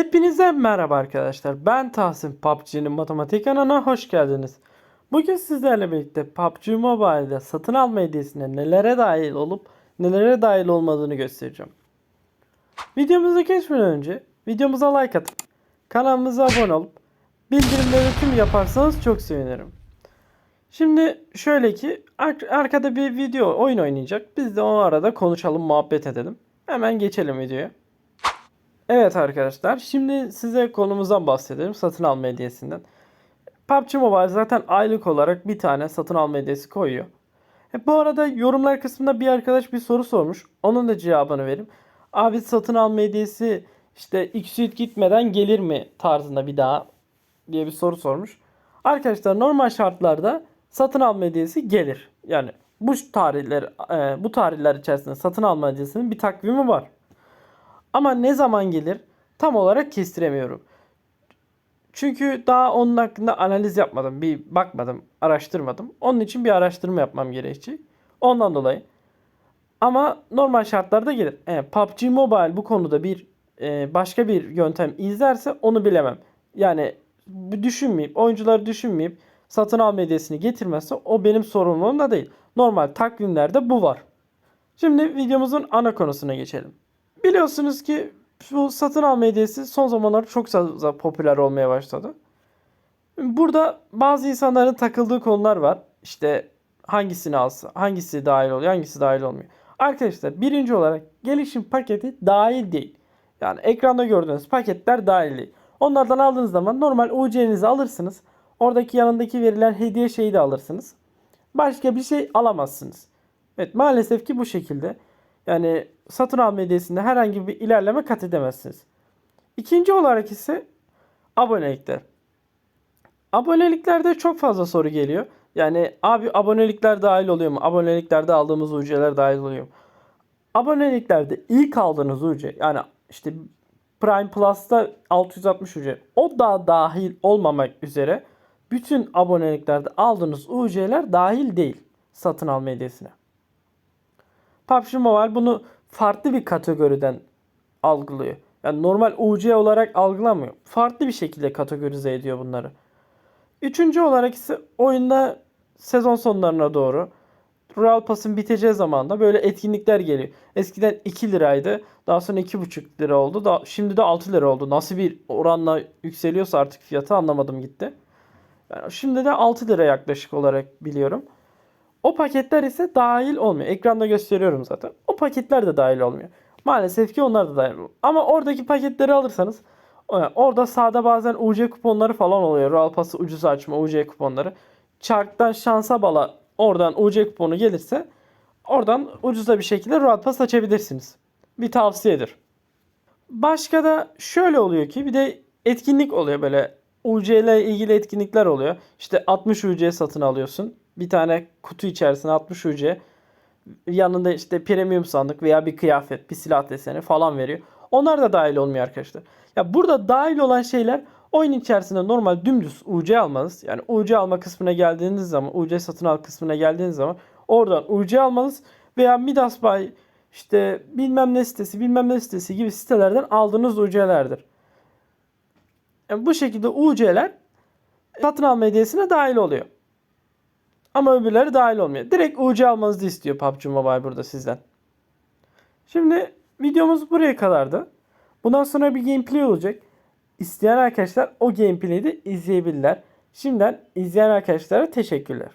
Hepinize merhaba arkadaşlar. Ben Tahsin PUBG'nin matematik kanalına hoş geldiniz. Bugün sizlerle birlikte PUBG Mobile'de satın alma hediyesine nelere dahil olup nelere dahil olmadığını göstereceğim. Videomuza geçmeden önce videomuza like atıp kanalımıza abone olup bildirimleri tüm yaparsanız çok sevinirim. Şimdi şöyle ki ar- arkada bir video oyun oynayacak. Biz de o arada konuşalım, muhabbet edelim. Hemen geçelim videoya. Evet arkadaşlar şimdi size konumuzdan bahsedelim satın alma hediyesinden. PUBG Mobile zaten aylık olarak bir tane satın alma hediyesi koyuyor. E, bu arada yorumlar kısmında bir arkadaş bir soru sormuş. Onun da cevabını vereyim. Abi satın alma hediyesi işte Xsuite gitmeden gelir mi tarzında bir daha diye bir soru sormuş. Arkadaşlar normal şartlarda satın alma hediyesi gelir. Yani bu tarihler e, bu tarihler içerisinde satın alma hediyesinin bir takvimi var. Ama ne zaman gelir tam olarak kestiremiyorum. Çünkü daha onun hakkında analiz yapmadım. Bir bakmadım, araştırmadım. Onun için bir araştırma yapmam gerekecek. Ondan dolayı. Ama normal şartlarda gelir. E, PUBG Mobile bu konuda bir e, başka bir yöntem izlerse onu bilemem. Yani düşünmeyip, oyuncuları düşünmeyip satın alma hediyesini getirmezse o benim sorumluluğum da değil. Normal takvimlerde bu var. Şimdi videomuzun ana konusuna geçelim. Biliyorsunuz ki bu satın alma hediyesi son zamanlarda çok fazla popüler olmaya başladı. Burada bazı insanların takıldığı konular var. İşte hangisini alsa, hangisi dahil oluyor, hangisi dahil olmuyor. Arkadaşlar birinci olarak gelişim paketi dahil değil. Yani ekranda gördüğünüz paketler dahil değil. Onlardan aldığınız zaman normal UC'nizi alırsınız. Oradaki yanındaki verilen hediye şeyi de alırsınız. Başka bir şey alamazsınız. Evet maalesef ki bu şekilde. Yani satın alma hediyesinde herhangi bir ilerleme kat edemezsiniz. İkinci olarak ise abonelikler. Aboneliklerde çok fazla soru geliyor. Yani abi abonelikler dahil oluyor mu? Aboneliklerde aldığımız UC'ler dahil oluyor mu? Aboneliklerde ilk aldığınız UC yani işte Prime Plus'ta 660 UC o da dahil olmamak üzere bütün aboneliklerde aldığınız UC'ler dahil değil satın alma hediyesine. PUBG Mobile bunu farklı bir kategoriden algılıyor. Yani normal UC olarak algılamıyor. Farklı bir şekilde kategorize ediyor bunları. Üçüncü olarak ise oyunda sezon sonlarına doğru Royal Pass'ın biteceği zamanda böyle etkinlikler geliyor. Eskiden 2 liraydı. Daha sonra 2,5 lira oldu. Da, şimdi de 6 lira oldu. Nasıl bir oranla yükseliyorsa artık fiyatı anlamadım gitti. Yani şimdi de 6 lira yaklaşık olarak biliyorum. O paketler ise dahil olmuyor. Ekranda gösteriyorum zaten. O paketler de dahil olmuyor. Maalesef ki onlar da dahil olmuyor. Ama oradaki paketleri alırsanız orada sağda bazen UC kuponları falan oluyor. Royal Pass'ı ucuz açma UC kuponları. Çarktan şansa bala oradan UC kuponu gelirse oradan ucuza bir şekilde Royal Pass açabilirsiniz. Bir tavsiyedir. Başka da şöyle oluyor ki bir de etkinlik oluyor böyle UC ile ilgili etkinlikler oluyor. İşte 60 UC satın alıyorsun. Bir tane kutu içerisine 60 UC. Yanında işte premium sandık veya bir kıyafet, bir silah deseni falan veriyor. Onlar da dahil olmuyor arkadaşlar. Ya burada dahil olan şeyler oyun içerisinde normal dümdüz UC almanız. Yani UC alma kısmına geldiğiniz zaman, UC satın al kısmına geldiğiniz zaman oradan UC almanız veya Midas Buy işte bilmem ne sitesi, bilmem ne sitesi gibi sitelerden aldığınız UC'lerdir. Yani bu şekilde UC'ler satın alma hediyesine dahil oluyor. Ama öbürleri dahil olmuyor. Direkt UC almanızı istiyor PUBG Mobile burada sizden. Şimdi videomuz buraya kadardı. Bundan sonra bir gameplay olacak. İsteyen arkadaşlar o gameplay'i de izleyebilirler. Şimdiden izleyen arkadaşlara teşekkürler.